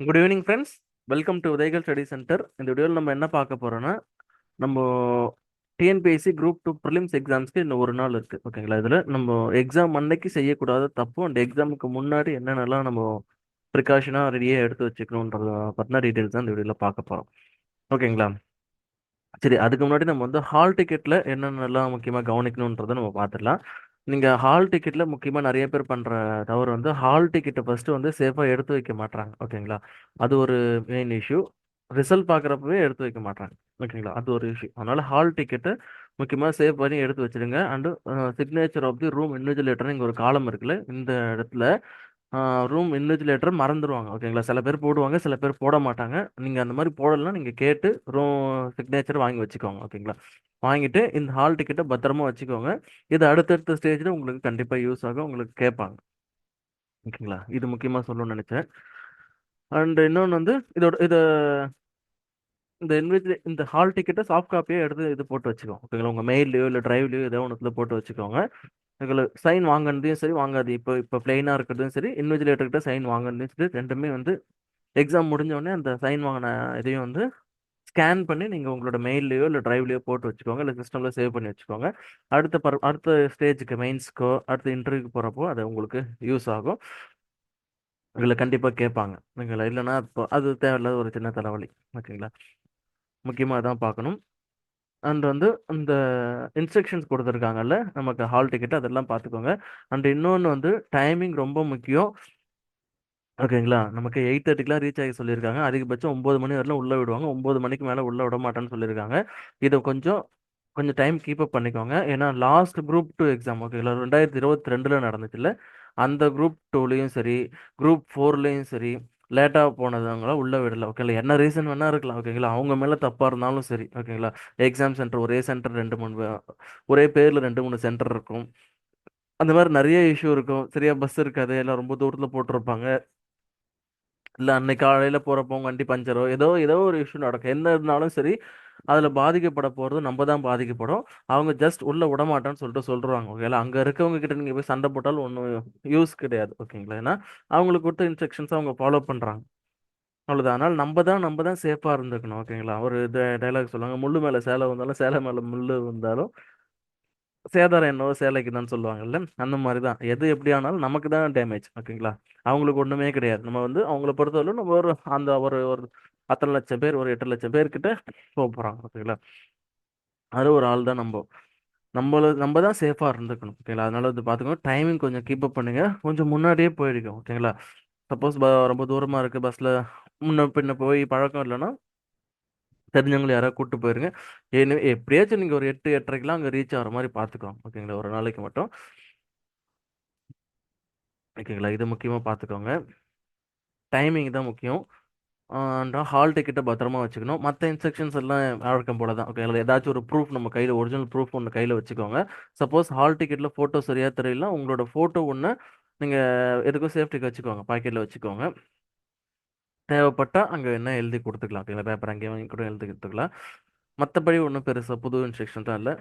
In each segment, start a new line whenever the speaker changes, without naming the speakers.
Good evening friends welcome to Udayakal study center இந்த வீடியோவில் நம்ம என்ன பார்க்க போறோம்னா நம்ம டிஎன்பிஎஸ்சி குரூப் டூ ப்ரிலிம்ஸ் எக்ஸாம்ஸ்க்கு இன்னும் ஒரு நாள் இருக்குது ஓகேங்களா இதில் நம்ம எக்ஸாம் அன்னைக்கு செய்யக்கூடாத தப்பு அண்ட் எக்ஸாமுக்கு முன்னாடி என்னென்னலாம் நம்ம ப்ரிகாஷனாக ரெடியாக எடுத்து வச்சுக்கணுன்றத பற்றின டீட்டெயில்ஸ் தான் இந்த வீடியோவில் பார்க்க போகிறோம் ஓகேங்களா சரி அதுக்கு முன்னாடி நம்ம வந்து ஹால் டிக்கெட்டில் என்னென்னலாம் முக்கியமாக கவனிக்கணுன்றதை நம்ம பார்த்துடலாம். நீங்கள் ஹால் டிக்கெட்டில் முக்கியமாக நிறைய பேர் பண்ணுற தவறு வந்து ஹால் டிக்கெட்டை ஃபஸ்ட்டு வந்து சேஃபாக எடுத்து வைக்க மாட்றாங்க. ஓகேங்களா? அது ஒரு மெயின் இஷ்யூ ரிசல்ட் பார்க்குறப்பவே எடுத்து வைக்க மாட்றாங்க. ஓகேங்களா? அது ஒரு இஷ்யூ அதனால் ஹால் டிக்கெட்டை முக்கியமாக சேவ் பண்ணி எடுத்து வச்சிருங்க and signature of the room invigilator இங்கே ஒரு காலம் இருக்குல்ல இந்த இடத்துல ரூம் இன்விஜிலேட்டர் மறந்துடுவாங்க ஓகேங்களா சில பேர் போடுவாங்க சில பேர் போட மாட்டாங்க. நீங்கள் அந்த மாதிரி போடலைன்னா நீங்கள் கேட்டு ரூம் சிக்னேச்சர் வாங்கி வச்சுக்கோங்க. ஓகேங்களா வாங்கிட்டு இந்த ஹால் டிக்கெட்டை பத்திரமா வச்சுக்கோங்க. இது அடுத்தடுத்த ஸ்டேஜில் உங்களுக்கு கண்டிப்பாக யூஸ் ஆகும். உங்களுக்கு கேட்பாங்க. ஓகேங்களா இது முக்கியமாக சொல்லணும்னு நினச்சேன். அண்ட் இன்னொன்று வந்து இதோட இதை இந்த இன்விஜி இந்த ஹால் டிக்கெட்டை சாஃப்ட் காப்பியே எடுத்து இது போட்டு வச்சுக்கோங்க. ஓகேங்களா உங்கள் மெயில்லையோ இல்லை ட்ரைவ்லையோ ஏதோ ஒன்றுத்தில் போட்டு வச்சுக்கோங்க. சைன் வாங்கினதையும் சரி வாங்காது. இப்போ இப்போ பிளெயினாக இருக்கிறதும் சரி இன்விஜிலேட்டர்கிட்ட சைன் வாங்கினதையும் சரி ரெண்டுமே வந்து எக்ஸாம் முடிஞ்சோடனே அந்த சைன் வாங்கின இதையும் வந்து ஸ்கேன் பண்ணி நீங்கள் உங்களோட மெயில்லையோ இல்லை ட்ரைவ்லையோ போட்டு வச்சுக்கோங்க. இல்லை சிஸ்டமில் சேவ் பண்ணி வச்சுக்கோங்க. அடுத்த பர் அடுத்த ஸ்டேஜுக்கு மெயின்ஸ்க்கோ அடுத்த இன்டர்வியூக்கு போகிறப்போ அது உங்களுக்கு யூஸ் ஆகும். இதில் கண்டிப்பாக கேட்பாங்க. நீங்கள் இல்லைன்னா இப்போ அது தேவையில்லாத ஒரு சின்ன தலைவலி. ஓகேங்களா? முக்கியமாக தான் பார்க்கணும். அண்ட் வந்து இந்த இன்ஸ்ட்ரக்ஷன்ஸ் கொடுத்துருக்காங்கல்ல நமக்கு ஹால் டிக்கெட் அதெல்லாம் பார்த்துக்கோங்க. அண்ட் இன்னொன்று வந்து டைமிங் ரொம்ப முக்கியம். ஓகேங்களா? நமக்கு எயிட் தேர்ட்டிக்கெலாம் ரீச் ஆகி சொல்லியிருக்காங்க. அதிகபட்சம் ஒம்பது மணி வரலாம் உள்ளே விடுவாங்க. ஒம்பது மணிக்கு மேலே உள்ளே விட மாட்டேன்னு சொல்லியிருக்காங்க. இதை கொஞ்சம் கொஞ்சம் டைம் கீப் அப் பண்ணிக்கோங்க. ஏன்னா லாஸ்ட் குரூப் டூ எக்ஸாம் ஓகேங்களா? ரெண்டாயிரத்தி இருபத்தி ரெண்டில் நடந்துச்சுல்ல. அந்த குரூப் டூலேயும் சரி குரூப் ஃபோர்லேயும் சரி லேட்டாக போனதுங்களா உள்ளே விடல. ஓகேங்களா என்ன ரீசன் வேணால் இருக்கலாம். ஓகேங்களா அவங்க மேலே தப்பாக இருந்தாலும் சரி. ஓகேங்களா எக்ஸாம் சென்டர் ஒரே சென்டர் ரெண்டு மூணு ஒரே பேரில் ரெண்டு மூணு சென்டர் இருக்கும். அந்த மாதிரி நிறைய இஷ்யூ இருக்கும். சரியா பஸ் இருக்காது. எல்லாம் ரொம்ப தூரத்தில் போட்டிருப்பாங்க. இல்லை அன்னைக்கு காலையில் போகிறப்போ வண்டி பஞ்சரோ ஏதோ ஏதோ ஒரு இஷ்யூ நடக்கும். என்ன இருந்தாலும் சரி அதில் பாதிக்கப்பட போகிறது நம்ம தான் பாதிக்கப்படும். அவங்க ஜஸ்ட் உள்ளே விடமாட்டேன்னு சொல்லிட்டு சொல்கிறாங்க ஓகேங்களா அங்கே இருக்கவங்க கிட்ட நீங்கள் போய் சண்டை போட்டாலும் ஒன்றும் யூஸ் கிடையாது. ஓகேங்களா ஏன்னா அவங்களுக்கு கொடுத்த இன்ஸ்ட்ரக்ஷன்ஸ் அவங்க ஃபாலோ பண்ணுறாங்க அவ்வளோதான் அதனால் நம்ம தான் நம்ம தான் சேஃபாக இருந்துக்கணும். ஓகேங்களா ஒரு இது டைலாக் சொல்லுவாங்க. முள்ளு மேலே சேலை வந்தாலும் சேலை மேலே முள்ளு வந்தாலும் சேதாரம் என்னவோ சேலைக்கு தான் சொல்லுவாங்கல்ல? அந்த மாதிரி தான். எது எப்படி ஆனாலும் நமக்கு தான் டேமேஜ் ஓகேங்களா அவங்களுக்கு ஒன்றுமே கிடையாது. நம்ம வந்து அவங்கள பொறுத்தவரை நம்ம ஒரு அந்த ஒரு ஒரு அத்தனை லட்சம் பேர் ஒரு எட்டு லட்சம் பேர்கிட்ட போக போகிறாங்க ஓகேங்களா? அது ஒரு ஆள் தான் நம்ம. நம்மள நம்ம தான் சேஃபாக இருந்துக்கணும் ஓகேங்களா? அதனால வந்து பார்த்துக்கோங்க டைமிங் கொஞ்சம் கீப் அப் பண்ணுங்க. கொஞ்சம் முன்னாடியே போயிடுக்கும் ஓகேங்களா? சப்போஸ் ரொம்ப தூரமாக இருக்குது பஸ்ஸில் முன்ன பின்ன போய் பழக்கம் இல்லைன்னா தெரிஞ்சவங்களை யாராவது கூப்பிட்டு போயிருங்க. ஏன்னு எப்படியாச்சும் நீங்கள் ஒரு எட்டு எட்டரைக்கெலாம் அங்கே ரீச் ஆகிற மாதிரி பார்த்துக்கோங்க ஓகேங்களா? ஒரு நாளைக்கு மட்டும். ஓகேங்களா? இது முக்கியமாக பார்த்துக்கோங்க. டைமிங் தான் முக்கியம். ஹால் டிக்கெட்டை பத்திரமா வச்சுக்கணும். மற்ற இன்ஸ்ட்ரக்ஷன்ஸ் எல்லாம் வழக்கம் போல தான். ஓகே ஏதாச்சும் ஒரு ப்ரூஃப் நம்ம கையில் ஒரிஜினல் ப்ரூஃப் ஒன்று கையில் வச்சுக்கோங்க. சப்போஸ் ஹால் டிக்கெட்டில் ஃபோட்டோ சரியாக தெரியல உங்களோட ஃபோட்டோ ஒன்று நீங்கள் எதுக்கும் சேஃப்டிக்கு வச்சுக்கோங்க பாக்கெட்டில் வச்சுக்கோங்க. தேவைப்பட்டால் அங்கே என்ன எழுதி கொடுத்துக்கலாம். ஓகேங்களா பேப்பர் அங்கேயே வாங்கி கூட எழுதி கொடுத்துக்கலாம். மற்றபடி ஒன்றும் பெருசாக புது இன்ஸ்ட்ரக்ஷன் தான் இல்லை.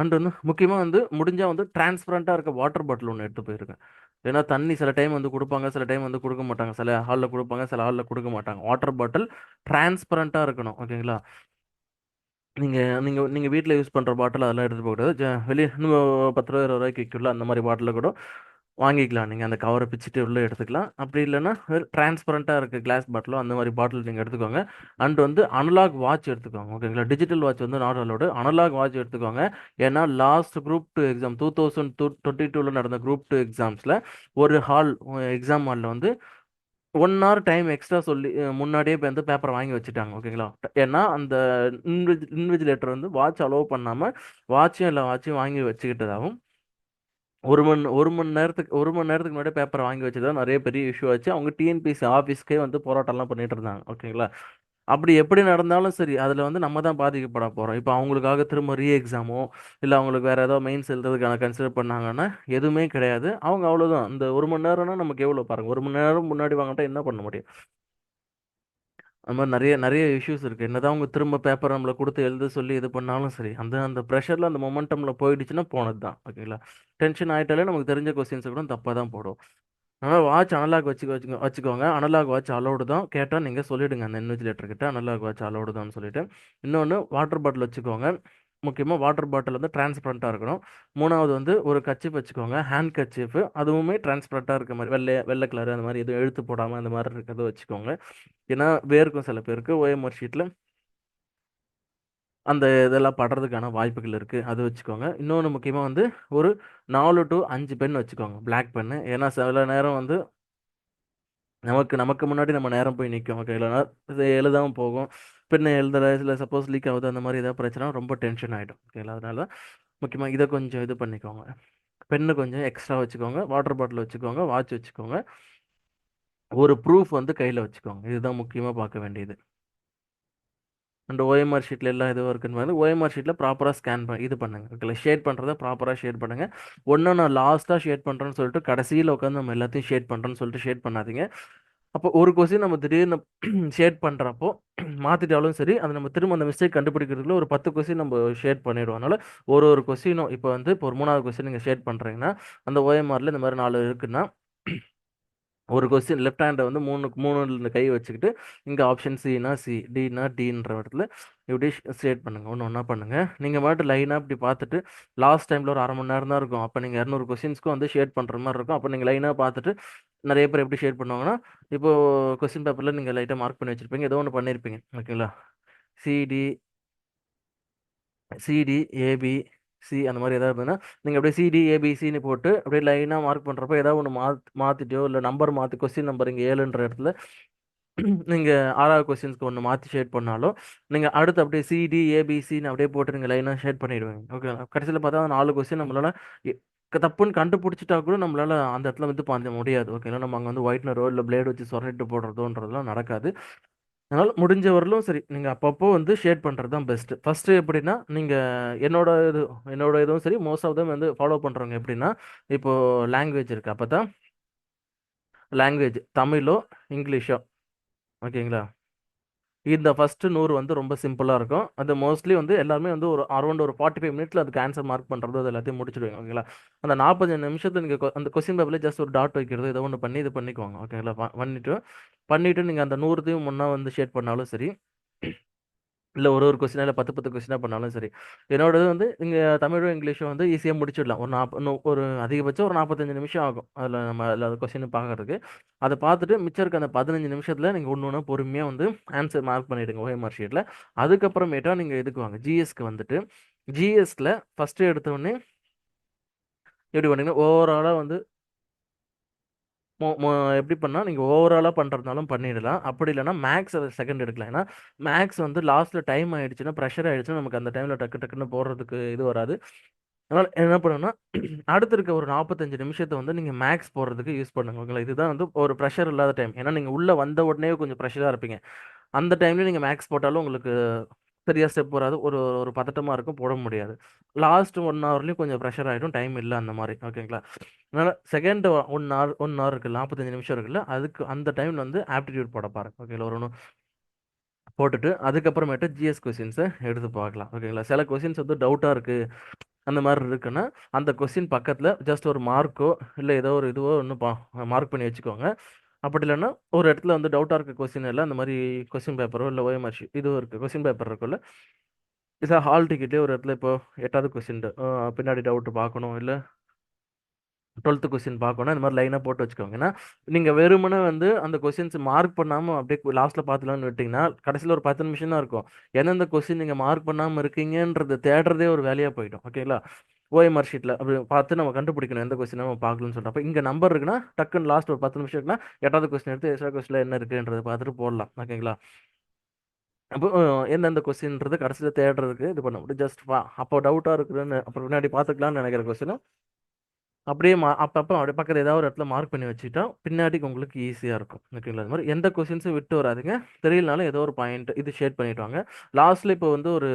அண்ட் வந்து முக்கியமாக வந்து முடிஞ்சால் வந்து டிரான்ஸ்பரண்ட்டாக இருக்க வாட்டர் பாட்டில் ஒன்று எடுத்து போயிருக்கேன். ஏன்னா தண்ணி சில டைம் வந்து கொடுப்பாங்க சில டைம் வந்து கொடுக்க மாட்டாங்க. சில ஹாலில் கொடுப்பாங்க சில ஹாலில் கொடுக்க மாட்டாங்க. வாட்டர் பாட்டில் டிரான்ஸ்பரண்ட்டாக இருக்கணும் ஓகேங்களா நீங்கள் நீங்கள் நீங்கள் வீட்டில் யூஸ் பண்ணுற பாட்டில் அதெல்லாம் எடுத்துகிட்டு போகக்கூடாது. வெளியே இன்னும் பத்து ரூபா இருபது ரூபாய்க்கு விற்கல அந்த மாதிரி பாட்டில் கூட வாங்கிக்கலாம். நீங்கள் அந்த கவரை பிச்சுட்டு உள்ளே எடுத்துக்கலாம். அப்படி இல்லைன்னா டிரான்ஸ்பரண்ட்டாக இருக்க கிளாஸ் பாட்டிலோ அந்த மாதிரி பாட்டில் நீங்கள் எடுத்துக்கோங்க. அண்ட் வந்து அனலாக் வாட்ச் எடுத்துக்கோங்க. ஓகேங்களா? டிஜிட்டல் வாட்ச் வந்து நாட் அலோடு அனலாக் வாட்ச் எடுத்துக்கோங்க. ஏன்னா last group two exam two thousand two twenty டூவில் நடந்த குரூப் டூ எக்ஸாம்ஸில் ஒரு ஹால் எக்ஸாம் ஹாலில் வந்து ஒன் ஹவர் டைம் எக்ஸ்ட்ரா சொல்லி முன்னாடியே இப்போ வந்து பேப்பரை வாங்கி வச்சுட்டாங்க. ஓகேங்களா? ஏன்னா அந்த இன்விஜ் இன்விஜிலேட்டர் வந்து வாட்ச் அலோவ் பண்ணாமல் வாட்சும் இல்லை வாட்சும் வாங்கி வச்சுக்கிட்டதாகவும் ஒரு மணி ஒரு மணி நேரத்துக்கு ஒரு மணி நேரத்துக்கு முன்னாடி பேப்பரை வாங்கி வச்சு தான் நிறைய பெரிய இஷ்யூ ஆச்சு. அவங்க டிஎன்பிசி ஆஃபீஸ்க்கே வந்து போராட்டம்லாம் பண்ணிட்டு இருந்தாங்க ஓகேங்களா? அப்படி எப்படி நடந்தாலும் சரி அதில் வந்து நம்ம தான் பாதிக்கப்பட போகிறோம் இப்போ அவங்களுக்காக திரும்ப ரீ எக்ஸாமோ இல்லை அவங்களுக்கு வேறு ஏதோ மெயின்ஸ் எழுதுறதுக்கான கன்சிடர் பண்ணாங்கன்னா எதுவுமே கிடையாது. அவங்க அவ்வளோதான் இந்த ஒரு மணி நேரம்னா நமக்கு எவ்வளோ பாருங்கள் ஒரு மணி நேரம் முன்னாடி வாங்கிட்டா என்ன பண்ண முடியும்? அது மாதிரி நிறைய நிறைய இஷ்யூஸ் இருக்குது என்னதான் அவங்க திரும்ப பேப்பர் நம்மளை கொடுத்து எழுத சொல்லி இது பண்ணாலும் சரி அந்த அந்த ப்ரெஷரில் அந்த மொமெண்டமில் போயிடுச்சுன்னா போனது தான் ஓகேங்களா? டென்ஷன் ஆகிட்டாலே நமக்கு தெரிஞ்ச கொஸ்டின்ஸை கூட தப்பாக தான் போடும். அதனால் வாட்ச் அனலாக் வச்சுக்க வச்சுக்கோ வச்சுக்கோங்க. அனலாக் வாட்ச் அலௌடு தான். கேட்டால் நீங்கள் சொல்லிவிடுங்க அந்த இன்விஜிலேட்டர் கிட்ட. அனலாக் வாட்ச் அலௌடு தான் சொல்லிட்டு. இன்னொன்று வாட்டர் பாட்டில் வச்சுக்கோங்க. முக்கியமாக வாட்டர் பாட்டில் வந்து டிரான்ஸ்பரண்ட்டாக இருக்கணும். மூணாவது வந்து ஒரு கச்சிப் வச்சுக்கோங்க. ஹேண்ட் கச்சிப்பு அதுவுமே டிரான்ஸ்பரண்ட்டாக இருக்க மாதிரி வெள்ளை வெள்ளை கலர் அந்த மாதிரி எதுவும் எழுத்து போடாமல் அந்த மாதிரி இருக்கிறத வச்சுக்கோங்க. ஏன்னா வேர்க்கும் சில பேருக்கு ஓஎம்ஆர் ஷீட்டில் அந்த இதெல்லாம் படுறதுக்கான வாய்ப்புகள் இருக்குது அது வச்சுக்கோங்க. இன்னொன்று முக்கியமாக வந்து ஒரு நாலு டு அஞ்சு பென் வச்சுக்கோங்க. பிளாக் பென்னு ஏன்னா சில நேரம் வந்து நமக்கு நமக்கு முன்னாடி நம்ம நேரம் போய் நிற்கும் கையில் இது எழுதாமல் போகும். பின்ன எழுதலை இல்லை சப்போஸ் லீக் ஆகுது அந்த மாதிரி ஏதாவது பிரச்சனை ரொம்ப டென்ஷன் ஆகிடும் ஓகேங்களா அதனால முக்கியமாக இதை கொஞ்சம் இது பண்ணிக்கோங்க. பென்னு கொஞ்சம் எக்ஸ்ட்ரா வச்சுக்கோங்க. வாட்டர் பாட்டில் வச்சுக்கோங்க. வாட்ச் வச்சுக்கோங்க. ஒரு ப்ரூஃப் வந்து கையில் வச்சுக்கோங்க. இதுதான் முக்கியமாக பார்க்க வேண்டியது. அண்ட் ஓஎம்ஆர் ஷீட்டில் எல்லாம் இதுவும் இருக்குன்னு வந்து ஓஎம்ஆர் ஷீட்டில் ப்ராப்பராக ஸ்கேன் பண்ண இது பண்ணுங்க. ஓகேங்களா ஷேட் பண்ணுறத ப்ராப்பராக ஷேட் பண்ணுங்கள் ஒன்று நான் லாஸ்ட்டாக ஷேட் பண்ணுறேன்னு சொல்லிட்டு கடைசியில் உட்காந்து நம்ம எல்லாத்தையும் ஷேட் பண்ணுறேன்னு சொல்லிட்டு ஷேட் பண்ணாதீங்க. அப்போ ஒரு கொஸ்டின் நம்ம திடீர்னு ஷேட் பண்ணுறப்போ மாற்றிட்டாலும் சரி அது நம்ம திரும்ப அந்த மிஸ்டேக் கண்டுபிடிக்கிறதுக்குள்ள ஒரு பத்து கொஸ்டின் நம்ம ஷேட் பண்ணிவிடுவோம் அதனால் ஒரு ஒரு கொஸ்டினும் இப்போ வந்து இப்போ ஒரு மூணாவது கொஸ்டின் நீங்கள் ஷேட் பண்ணுறீங்கன்னா அந்த ஓஎம்ஆரில் இந்த மாதிரி நாலு இருக்குன்னா ஒரு கொஸ்டின் லெஃப்ட் ஹேண்டை வந்து மூணு மூணு கை வச்சுக்கிட்டு இங்கே ஆப்ஷன் சினா சி டினா டின்ற இடத்துல இப்படி ஸ்டேட் பண்ணுங்கள் ஒன்று ஒன்றா பண்ணுங்கள் நீங்கள் மட்டும் லைனாக இப்படி பார்த்துட்டு லாஸ்ட் டைமில் ஒரு அரை மணி நேரம் தான் இருக்கும். அப்போ நீங்கள் இரநூறு கொஸ்டின்ஸ்க்கும் வந்து ஷேட் பண்ணுற மாதிரி இருக்கும். அப்போ நீங்கள் லைனாக பார்த்துட்டு நிறைய பேர் எப்படி ஷேட் பண்ணுவாங்கன்னா இப்போது கொஸ்டின் பேப்பரில் நீங்கள் லைட்டாக மார்க் பண்ணி வச்சுருப்பீங்க. ஏதோ ஒன்று பண்ணியிருப்பீங்க ஓகேங்களா சிடி சிடி ஏபி சி அந்த மாதிரி எதாவது இருந்ததுன்னா நீங்கள் அப்படியே சிடி ஏபிசின்னு போட்டு அப்படியே லைனாக மார்க் பண்ணுறப்ப ஏதாவது ஒன்று மாத் மாற்றிட்டோ இல்லை நம்பர் மாற்றி கொஸ்டின் நம்பர் இங்கே ஏழுன்ற இடத்துல நீங்கள் ஆறாவது கொஸ்டின்ஸ்க்கு ஒன்று மாற்றி ஷேட் பண்ணாலும் நீங்கள் அடுத்து அப்படியே சிடி ஏபிசின்னு அப்படியே போட்டு நீங்கள் லைனாக ஷேட் பண்ணிடுவீங்க. ஓகே கடைசியில் பார்த்தா நாலு கொஸ்டின் நம்மளால் தப்புன்னு கண்டுபிடிச்சிட்டா கூட நம்மளால் அந்த இடத்துல வந்து பாஞ்ச முடியாது. ஓகேங்களா நம்ம அங்கே வந்து ஒயிட்னரோ இல்லை பிளேட் வச்சு சொரண்டிட்டு போடுறதோன்றதுலாம் நடக்காது. அதனால் முடிஞ்ச வரலும் சரி நீங்கள் அப்பப்போ வந்து ஷேட் பண்ணுறது தான் பெஸ்ட்டு ஃபஸ்ட்டு எப்படின்னா நீங்கள் என்னோட இது என்னோட இதுவும் சரி மோஸ்ட் ஆஃப் தம் வந்து ஃபாலோ பண்ணுறவங்க எப்படின்னா இப்போது லாங்குவேஜ் இருக்குது அப்போ தான் லாங்குவேஜ் தமிழோ இங்கிலீஷோ ஓகேங்களா இந்த ஃபஸ்ட்டு நூறு வந்து ரொம்ப சிம்பிளாக இருக்கும். அது மோஸ்ட்லி வந்து எல்லாருமே வந்து ஒரு அரௌண்ட் ஒரு ஃபார்ட்டி ஃபைவ் மினிட்ஸில் அதுக்கு ஆன்சர் மார்க் பண்ணுறது அது எல்லாத்தையும் முடிச்சுடுவாங்க ஓகேங்களா அந்த நாற்பது நிமிஷத்தில் நீங்கள் அந்த கொஸ்டின் பேப்பரில் ஜஸ்ட் ஒரு டாட் வைக்கிறது ஏதோ ஒன்று பண்ணி இது பண்ணிக்குவாங்க ஓகேங்களா பண்ணிவிட்டு பண்ணிவிட்டு நீங்கள் அந்த நூறுத்தையும் முன்னே வந்து ஷேட் பண்ணாலும் சரி இல்லை ஒரு ஒரு கொஸ்டினாக இல்லை பத்து பத்து கொஸ்டினாக பண்ணாலும் சரி. என்னோடது வந்து இங்கே தமிழும் இங்கிலீஷும் வந்து ஈஸியாக முடிச்சிடலாம். ஒரு நாற்ப ஒரு அதிகபட்சம் ஒரு நாற்பத்தஞ்சு நிமிஷம் ஆகும். அதில் நம்ம அதில் அது கொஸ்டின் பார்க்கறதுக்கு. அதை பார்த்துட்டு மிச்சம் இருக்க அந்த பதினஞ்சு நிமிஷத்தில் நீங்கள் ஒன்று ஒன்று பொறுமையாக வந்து ஆன்சர் மார்க் பண்ணிவிடுங்க ஓஎம்ஆர் ஷீட்டில் அதுக்கப்புறமேட்டா நீங்கள் இதுக்கு வாங்க? ஜிஎஸ்க்கு வந்துட்டு ஜிஎஸ்கில் ஃபஸ்ட்டு எடுத்தோடனே எப்படி பண்ணிங்கன்னா ஓவராலாக வந்து மொ மொ எப்படி பண்ணால் நீங்கள் ஓவராலாக பண்ணுறதுனாலும் பண்ணிடலாம். அப்படி இல்லைனா மேக்ஸ் அதை செகண்ட் எடுக்கலாம். ஏன்னா மேக்ஸ் வந்து லாஸ்ட்டில் டைம் ஆகிடுச்சுன்னா ப்ரெஷர் ஆகிடுச்சுன்னா நமக்கு அந்த டைமில் டக்கு டக்குன்னு போடுறதுக்கு இது வராது. அதனால் என்ன பண்ணுன்னா அடுத்து இருக்க ஒரு நாற்பத்தஞ்சு நிமிஷத்தை வந்து நீங்கள் மேக்ஸ் போடுறதுக்கு யூஸ் பண்ணுங்க. ஓகேங்களா? இதுதான் வந்து ஒரு ப்ரெஷர் இல்லாத டைம் ஏன்னா நீங்கள் உள்ளே வந்த உடனே கொஞ்சம் ப்ரெஷராக இருப்பீங்க. அந்த டைம்லேயும் நீங்கள் மேக்ஸ் போட்டாலும் உங்களுக்கு சரியாக ஸ்டெப் வராது ஒரு ஒரு பதட்டமாக இருக்கும் போட முடியாது. லாஸ்ட் ஒன் ஹவர்லேயும் கொஞ்சம் ப்ரெஷர் ஆகிடும் டைம் இல்லை அந்த மாதிரி. ஓகேங்களா அதனால் second one hour one hour இருக்குல்ல நாற்பத்தஞ்சு நிமிஷம் இருக்குல்ல அதுக்கு அந்த டைமில் வந்து ஆப்டிடியூட் போட பாருங்க ஓகேங்களா ஒரு ஒன்று போட்டுட்டு அதுக்கப்புறமேட்டு ஜிஎஸ் கொஸ்டின்ஸை எடுத்து பார்க்கலாம். ஓகேங்களா சில கொஸ்டின்ஸ் வந்து டவுட்டாக இருக்குது அந்த மாதிரி இருக்குன்னா அந்த கொஸ்டின் பக்கத்தில் ஜஸ்ட் ஒரு மார்க்கோ இல்லை ஏதோ ஒரு இதுவோ ஒன்று பா மார்க் பண்ணி வச்சுக்கோங்க. அப்படி இல்லைன்னா ஒரு இடத்துல வந்து டவுட்டாக இருக்க கொஸ்டின் இல்லை அந்த மாதிரி கொஸ்டின் பேப்பரோ இல்லை ஓஎம்ஆர் ஷீட் இதுவும் இருக்குது கொஸ்டின் பேப்பர் இருக்குல்ல. இதை ஹால் டிக்கெட்டே ஒரு இடத்துல இப்போ எட்டாவது கொஸ்டின் பின்னாடி டவுட்டு பார்க்கணும் இல்லை டுவெல்த்து கொஸ்டின் பார்க்கணும் இந்த மாதிரி லைனாக போட்டு வச்சுக்கோங்க. ஏன்னா நீங்கள் வெறுமனே வந்து அந்த கொஸ்டின்ஸ் மார்க் பண்ணாமல் அப்படியே லாஸ்ட்டில் பார்த்துலான்னு விட்டிங்கன்னா கடைசியில் ஒரு பத்து நிமிஷம் தான் இருக்கும். எந்தெந்த கொஸ்டின் நீங்கள் மார்க் பண்ணாமல் இருக்கீங்கன்றது தேடுறதே ஒரு வேலையாக போயிடும். ஓகேங்களா ஓஎம்ஆர் ஷீட்டில் அப்படி பார்த்து நம்ம கண்டுபிடிக்கணும். எந்த கொஸ்டின் நம்ம பார்க்கணும்னு சொல்லிட்டு. அப்போ இங்கே நம்பர் இருக்குன்னா டக்குன்னு லாஸ்ட் ஒரு பத்து நிமிஷம் இருக்குன்னா எட்டாவது கொஸ்டின் எடுத்து எக்ஸ்ட்ரா கொஸ்டினில் என்ன இருக்குன்றது பார்த்துட்டு போடலாம். ஓகேங்களா அப்போ எந்தெந்த கொஸ்டின்றது கடைசியில் தேடுறதுக்கு இது பண்ண முடியும். ஜஸ்ட் அப்போ டவுட்டாக இருக்குதுன்னு அப்புறம் பின்னாடி பார்த்துக்கலாம்னு நினைக்கிற கொஸ்டினும் அப்படியே மா அப்பப்போ அப்படியே பக்கத்தில் ஏதாவது ஒரு இடத்துல மார்க் பண்ணி வச்சுட்டா பின்னாடிக்கு உங்களுக்கு ஈஸியாக இருக்கும். ஓகேங்களா அது மாதிரி எந்த கொஸ்டின்ஸும் விட்டு வராதுங்க. தெரியலனாலும் ஏதோ ஒரு பாயிண்ட் இது ஷேட் பண்ணிவிடுவாங்க லாஸ்ட்டில் இப்போ வந்து ஒரு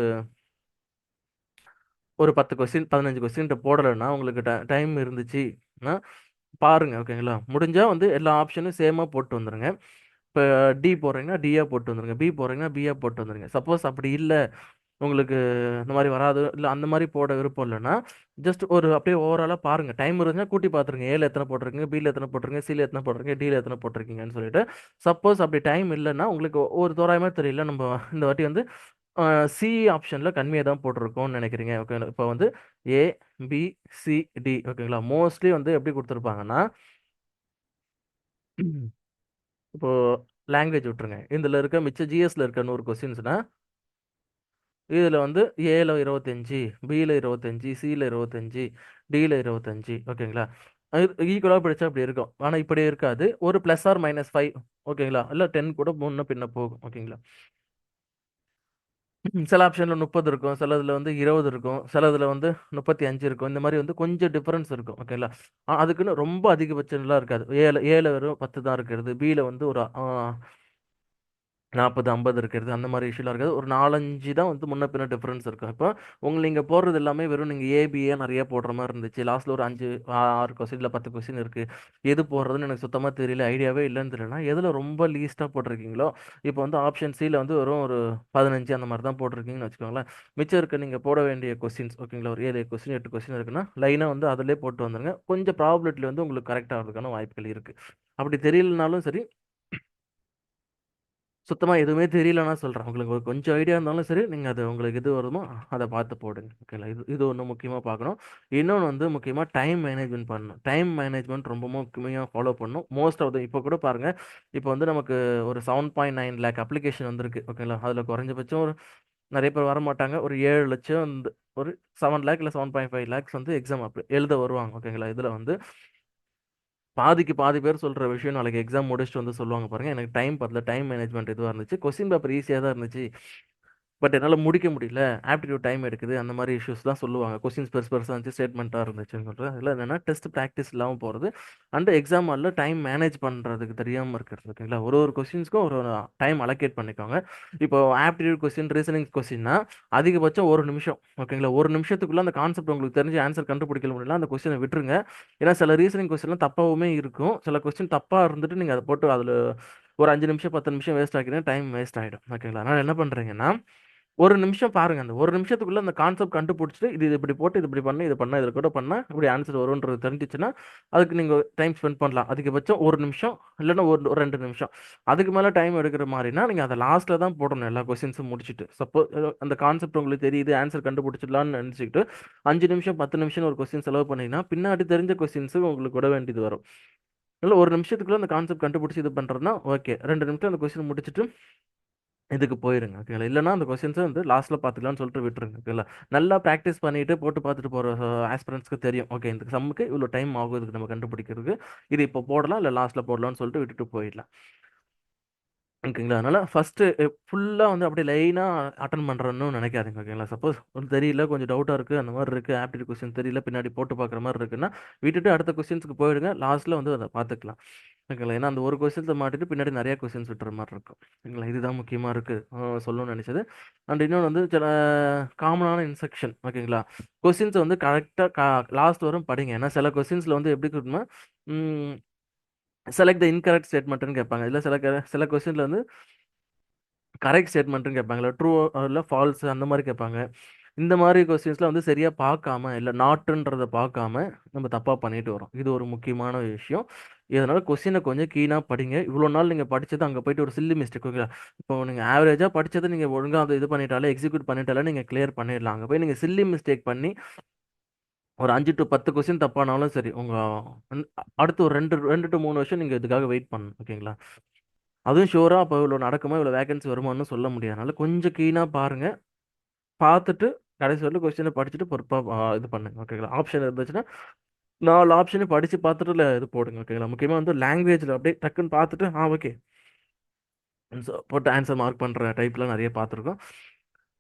ஒரு பத்து கொஸ்டின் பதினஞ்சு கொஸ்டின் போடலைன்னா உங்களுக்கு டைம் இருந்துச்சுன்னா பாருங்கள் ஓகேங்களா முடிஞ்சால் வந்து எல்லா ஆப்ஷனும் சேமாக போட்டு வந்துடுங்க இப்போ டி போடுறீங்கன்னா டியாக போட்டு வந்துருங்க. பி போடுறீங்கன்னா பியாக போட்டு வந்துருங்க. சப்போஸ் அப்படி இல்லை உங்களுக்கு இந்த மாதிரி வராது இல்லை அந்த மாதிரி போட விருப்பம் இல்லைன்னா ஜஸ்ட் ஒரு அப்படியே ஓவராலாக பாருங்கள் டைம் இருந்துச்சுன்னா கூட்டி பார்த்துருங்க ஏல எத்தனை போட்டிருக்கீங்க? பியில் எத்தனை போட்டிருக்கீங்க? சியில் எத்தனை போட்டிருக்கீங்க? டியில் எத்தனை போட்டிருக்கீங்கன்னு சொல்லிட்டு சப்போஸ் அப்படி டைம் இல்லைன்னா உங்களுக்கு ஒரு தோராயமாக தெரியல நம்ம இந்த வாட்டி வந்து சி ஆப்ஷனில் கம்மியாக தான் போட்டிருக்கோம்னு நினைக்கிறீங்க ஓகே இப்போ வந்து ஏ பி சி டி ஓகேங்களா? மோஸ்ட்லி வந்து எப்படி கொடுத்துருப்பாங்கன்னா இப்போ லாங்குவேஜ் விட்டுருங்க. இதில் இருக்க மிச்ச ஜிஎஸ்ல இருக்க நூறு கொஸ்டின்ஸ்னா இதில் வந்து ஏல இருபத்தஞ்சி பியில் இருபத்தஞ்சி சியில் இருபத்தஞ்சி டியில் இருபத்தஞ்சி ஓகேங்களா? ஈக்குவலாக படித்தா அப்படி இருக்கும். ஆனால் இப்படி இருக்காது. ஒரு ப்ளஸ் ஆர் மைனஸ் ஃபைவ் ஓகேங்களா? இல்லை டென் கூட முன்ன பின்ன போகும் ஓகேங்களா? சில ஆப்ஷனில் முப்பது இருக்கும். சிலதில் வந்து இருபது இருக்கும். சிலதில் வந்து முப்பத்தி அஞ்சு இருக்கும். இந்த மாதிரி வந்து கொஞ்சம் டிஃப்ரென்ஸ் இருக்கும். ஓகேங்களா அதுக்குன்னு ரொம்ப அதிகபட்சம்லாம் இருக்காது. ஏழு ஏழு வெறும் பத்து தான் இருக்கிறது. பியில் வந்து ஒரு நாற்பது ஐம்பது இருக்கிறது. அந்த மாதிரி இஷ்யூலாம் இருக்காது. ஒரு நாலஞ்சு தான் வந்து முன்ன பின்ன டிஃப்ரென்ஸ் இருக்கும். இப்போ உங்களை நீங்கள் போடுறது எல்லாமே வெறும் நீங்கள் ஏபிஏ நிறைய போடுற மாதிரி இருந்துச்சு. லாஸ்ட்டில் ஒரு அஞ்சு ஆறு கொஸ்டின் இல்லை பத்து கொஸ்டின் இருக்குது எது போடுறதுன்னு எனக்கு சுத்தமாக தெரியல ஐடியாவே இல்லைன்னு தெரியலன்னா, எதில் ரொம்ப லீஸ்ட்டாக போட்டிருக்கீங்களோ இப்போ வந்து ஆப்ஷன் சியில் வந்து வெறும் ஒரு பதினஞ்சு அந்த மாதிரி தான் போட்டிருக்கீங்கன்னு வச்சுக்கோங்களேன். மிச்சம் இருக்க நீங்கள் போட வேண்டிய கொஸ்டின்ஸ் ஓகேங்களா ஒரு ஏழு கொஸ்டின் எட்டு கொஸ்டின் இருக்குன்னா லைனாக வந்து அதிலே போட்டு வந்துருங்க. கொஞ்சம் ப்ராபிலிட்டியில் வந்து உங்களுக்கு கரெக்டாக ஆகிறதுக்கான வாய்ப்புகள் இருக்குது அப்படி தெரியலனாலும் சரி சுத்தமாக எதுவுமே தெரியலன்னா சொல்கிறேன் உங்களுக்கு ஒரு கொஞ்சம் ஐடியா இருந்தாலும் சரி நீங்கள் அது உங்களுக்கு எது வருமோ அதை பார்த்து போடுங்க. ஓகேங்களா? இது இது ஒன்று முக்கியமாக பார்க்கணும். இன்னொன்று வந்து முக்கியமாக டைம் மேனேஜ்மெண்ட் பண்ணணும். டைம் மேனேஜ்மெண்ட் ரொம்ப முக்கியமாக ஃபாலோ பண்ணணும். மோஸ்ட் ஆஃப் த இப்போ கூட பாருங்கள் இப்போ வந்து நமக்கு ஒரு seven point nine lakh application வந்திருக்கு. ஓகேங்களா? அதில் குறைஞ்சபட்சம் ஒரு நிறைய பேர் வர மாட்டாங்க ஒரு ஏழு லட்சம் வந்து ஒரு செவன் லேக் இல்லை செவன் பாயிண்ட் ஃபைவ் லேக்ஸ் வந்து எக்ஸாம் அப்படி எழுத வருவாங்க. ஓகேங்களா? இதில் வந்து பாதிக்கு பாதி பேர் சொல்கிற விஷயம் நாளைக்கு எக்ஸாம் முடிச்சுட்டு வந்து சொல்லுவாங்க பாருங்கள் எனக்கு டைம் பத்தல டைம் மேனேஜ்மெண்ட் இதுவாக இருந்துச்சு. கொஸ்டின் பேப்பர் ஈஸியாக தான் இருந்துச்சு. பட் என்னால் முடிக்க முடியல. ஆப்டிடியூட் டைம் எடுக்குது. அந்த மாதிரி இஷ்யூஸ் தான் சொல்லுவாங்க. கொஸ்டின்ஸ் பெருசு பெருசாக இருந்துச்சு ஸ்டேட்மெண்ட்டாக இருந்துச்சுன்னு சொல்கிறது அதில் என்னென்னா டெஸ்ட் ப்ராக்டிஸ் இல்லாமல் போகிறது அண்ட் எக்ஸாம் ஹாலில் டைம் மேனேஜ் பண்ணுறதுக்கு தெரியாமல் இருக்கிறது ஓகேங்களா ஒரு ஒரு கொஸ்டின்ஸ்க்கும் ஒரு டைம் அலோகேட் பண்ணிக்கோங்க. இப்போ ஆப்டிடியூட் கொஸ்டின் ரீசனிங் கொஸ்டின்னா அதிகபட்சம் ஒரு நிமிஷம். ஓகேங்களா? ஒரு நிமிஷத்துக்குள்ளே அந்த கான்செப்ட் உங்களுக்கு தெரிஞ்சு ஆன்சர் கண்டுபிடிக்க முடியல அந்த கொஸ்டினை விட்டுருங்க. ஏன்னா சில ரீசனிங் கொஸ்டின்லாம் தப்பாகவுமே இருக்கும். சில கொஸ்டின் தப்பாக இருந்துட்டு நீங்கள் அதை போட்டு அதில் ஒரு அஞ்சு நிமிஷம் பத்து நிமிஷம் வேஸ்ட் ஆக்கினா டைம் வேஸ்ட் ஆகிடும் ஓகேங்களா? அதனால் என்ன பண்ணுறீங்கன்னா ஒரு நிமிஷம் பாருங்க அந்த ஒரு நிமிஷத்துக்குள்ள அந்த கான்செப்ட் கண்டுபிடிச்சிட்டு இது இது இப்படி போட்டு இது இப்படி பண்ண இது பண்ண இதில் கூட பண்ணால் இப்படி ஆன்சர் வரும்ன்றது தெரிஞ்சிச்சுன்னா அதுக்கு நீங்கள் டைம் ஸ்பெண்ட் பண்ணலாம். அதிகபட்சம் ஒரு நிமிஷம் இல்லைன்னா ஒரு ஒரு ரெண்டு நிமிஷம். அதுக்கு மேலே டைம் எடுக்கிற மாதிரினா நீங்கள் அதை லாஸ்ட்டில் தான் போடணும் எல்லா கொஸ்டின்ஸும் முடிச்சுட்டு. சப்போஸ் அந்த கான்செப்ட் உங்களுக்கு தெரியுது ஆன்சர் கண்டுபிடிச்சிடலான்னு நினச்சிக்கிட்டு அஞ்சு நிமிஷம் பத்து நிமிஷம் ஒரு கொஸ்டின் செலவு பண்ணீங்கன்னா பின்னாடி தெரிஞ்ச கொஸ்டின்ஸு உங்களுக்கு விட வேண்டியது வரும். இல்லை ஒரு நிமிஷத்துக்குள்ள அந்த கான்செப்ட் கண்டுபிடிச்சி இது பண்ணுறதுனா ஓகே ரெண்டு நிமிஷம் அந்த கொஸ்டின் முடிச்சுட்டு இதுக்கு போயிருங்க ஓகேங்களா இல்லைனா அந்த கொஸ்டின்ஸை வந்து லாஸ்ட்டில் பார்த்துக்கலாம்னு சொல்லிட்டு விட்டுருங்க ஓகேங்களா நல்லா ப்ராக்டிஸ் பண்ணிட்டு போட்டு பார்த்துட்டு போகிற ஆஸ்பிரன்ஸ்க்கு தெரியும் ஓகே இந்த சம்முக்கு இவ்வளோ டைம் ஆகும் இதுக்கு நம்ம கண்டுபிடிக்கிறதுக்கு. இது இப்போ போடலாம் இல்லை லாஸ்ட்டில் போடலாம்னு சொல்லிட்டு விட்டுட்டு போயிடலாம். ஓகேங்களா? அதனால் ஃபஸ்ட்டு ஃபுல்லாக வந்து அப்படியே லைனாக அட்டன் பண்ணுறேன்னு நினைக்காதீங்க ஓகேங்களா? சப்போஸ் ஒரு தெரியல கொஞ்சம் டவுட்டாக இருக்குது அந்த மாதிரி இருக்குது ஆப்டிட் கொஸ்டின் தெரியல பின்னாடி போட்டு பார்க்குற மாதிரி இருக்குன்னா விட்டுட்டு அடுத்த கொஸ்டின்ஸ்க்கு போயிடுங்க லாஸ்ட்டில் வந்து அதை பார்த்துக்கலாம் ஓகேங்களா? ஏன்னா அந்த ஒரு கொஸ்டின்ஸை மாட்டிட்டு பின்னாடி நிறையா கொஸ்டின்ஸ் விட்டுற மாதிரி இருக்கும் ஓகேங்களா? இதுதான் முக்கியமாக இருக்குது சொல்லணும்னு நினச்சது. அண்ட் இன்னொன்று வந்து சில காமனான இன்ஸ்ட்ரக்ஷன் ஓகேங்களா? கொஸ்டின்ஸை வந்து கரெக்டாக கா லாஸ்ட் வரும் படிங்க ஏன்னா சில கொஸ்டின்ஸில் வந்து எப்படி இருக்குன்னா செலக்ட் த இன்கரெக்ட் ஸ்டேட்மெண்ட்னு கேட்பாங்க. இல்லை சில சில கொஸ்டினில் வந்து கரெக்ட் ஸ்டேட்மெண்ட்னு கேட்பாங்க. ட்ரூ இல்லை ஃபால்ஸ் அந்த மாதிரி கேட்பாங்க. இந்த மாதிரி கொஸ்டின்ஸில் வந்து சரியாக பார்க்காம இல்லை நாட்டுன்றதை பார்க்காம நம்ம தப்பாக பண்ணிட்டு வரோம் இது ஒரு முக்கியமான விஷயம். இதனால் கொஸ்டினை கொஞ்சம் கீனாக படிங்க. இவ்வளோ நாள் நீங்கள் படித்தது அங்கே போயிட்டு ஒரு சில்லி மிஸ்டேக் ஓகேங்களா இப்போ நீங்கள் ஆவரேஜாக படித்ததை நீங்கள் ஒழுங்காக அதை இது பண்ணிட்டாலே எக்ஸிக்யூட் பண்ணிட்டாலே நீங்கள் கிளியர் பண்ணிடலாம். அங்கே போய் நீங்கள் சில்லி மிஸ்டேக் பண்ணி ஒரு அஞ்சு டு பத்து கொஸ்டின் தப்பானாலும் சரி உங்கள் அடுத்து ஒரு ரெண்டு ரெண்டு டு மூணு வருஷம் நீங்கள் இதுக்காக வெயிட் பண்ணணும் ஓகேங்களா அதுவும் ஷூராக அப்போ இவ்வளோ நடக்குமா இவ்வளோ வேகன்சி வருமானு சொல்ல முடியாதனால கொஞ்சம் கீனாக பாருங்கள் பார்த்துட்டு கடைசி வரல கொஸ்டினை படிச்சுட்டு பொறுப்பாக இது பண்ணுங்க ஓகேங்களா ஆப்ஷன் இருந்துச்சுன்னா நாலு ஆப்ஷனையும் படித்து பார்த்துட்டு இல்லை இது போடுங்க ஓகேங்களா முக்கியமாக வந்து லாங்குவேஜில் அப்படியே டக்குன்னு பார்த்துட்டு ஆ ஓகே போட்டு ஆன்சர் மார்க் பண்ணுற டைப்லாம் நிறைய பார்த்துருக்கோம்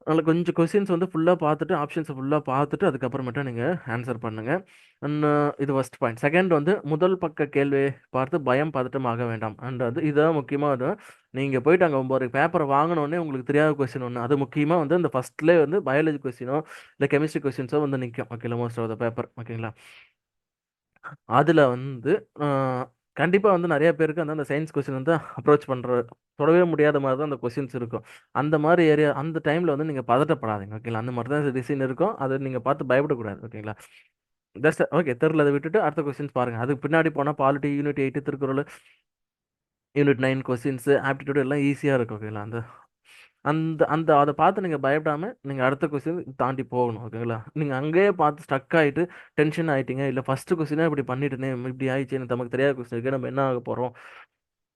அதில் கொஞ்சம் கொஸ்டின்ஸ் வந்து ஃபுல்லாக பார்த்துட்டு ஆப்ஷன்ஸை ஃபுல்லாக பார்த்துட்டு அதுக்கப்புறமேட்டா நீங்கள் ஆன்சர் பண்ணுங்கள் அண்ட் இது ஃபஸ்ட் பாயிண்ட் செகண்ட் வந்து முதல் பக்க கேள்வி பார்த்து பயம் பதட்டம் ஆக வேண்டாம். அண்ட் அது இதுதான் முக்கியமாக அது. நீங்கள் போயிட்டு அங்கே ஒரு பேப்பரை வாங்கினோடனே உங்களுக்கு தெரியாத கொஸ்டின் ஒன்று அது முக்கியமாக வந்து அந்த ஃபஸ்ட்லேயே வந்து பயாலஜி கொஸ்டினோ இல்லை கெமிஸ்ட்ரி கொஸ்டின்ஸோ வந்து நிற்கும் ஓகேங்களா மோஸ்ட் ஆஃப் த பேப்பர் ஓகேங்களா அதில் வந்து கண்டிப்பாக வந்து நிறைய பேருக்கு வந்து அந்த சயின்ஸ் கொஸ்டின் வந்து அப்ரோச் பண்ணுற தொடவே முடியாத மாதிரி தான் அந்த கொஸ்டின்ஸ் இருக்கும். அந்த மாதிரி ஏரியா அந்த டைமில் வந்து நீங்கள் பதட்டப்படாதீங்க. ஓகேங்களா? அந்த மாதிரி தான் டிசைன் இருக்கும். அதை நீங்கள் பார்த்து பயப்படக்கூடாது. ஓகேங்களா? ஜஸ்ட் ஓகே தெருவில் அதை விட்டுட்டு அடுத்த கொஸ்டின்ஸ் பாருங்கள் அதுக்கு பின்னாடி போனால் polity, unit eight Thirukkural, unit 9 questions, aptitude எல்லாம் ஈஸியாக இருக்கும். ஓகேங்களா? அந்த அந்த அந்த அதை பார்த்து நீங்கள் பயப்படாமல் நீங்கள் அடுத்த கொஸ்டின் தாண்டி போகணும். ஓகேங்களா? நீங்கள் அங்கேயே பார்த்து ஸ்டக் ஆகிட்டு டென்ஷன் ஆகிட்டீங்க இல்லை ஃபஸ்ட்டு கொஸ்டினாக இப்படி பண்ணிட்டுனே இப்படி ஆயிடுச்சு. எனக்கு நமக்கு தெரியாத கொஸ்டின் இருக்குது நம்ம என்ன ஆக போகிறோம்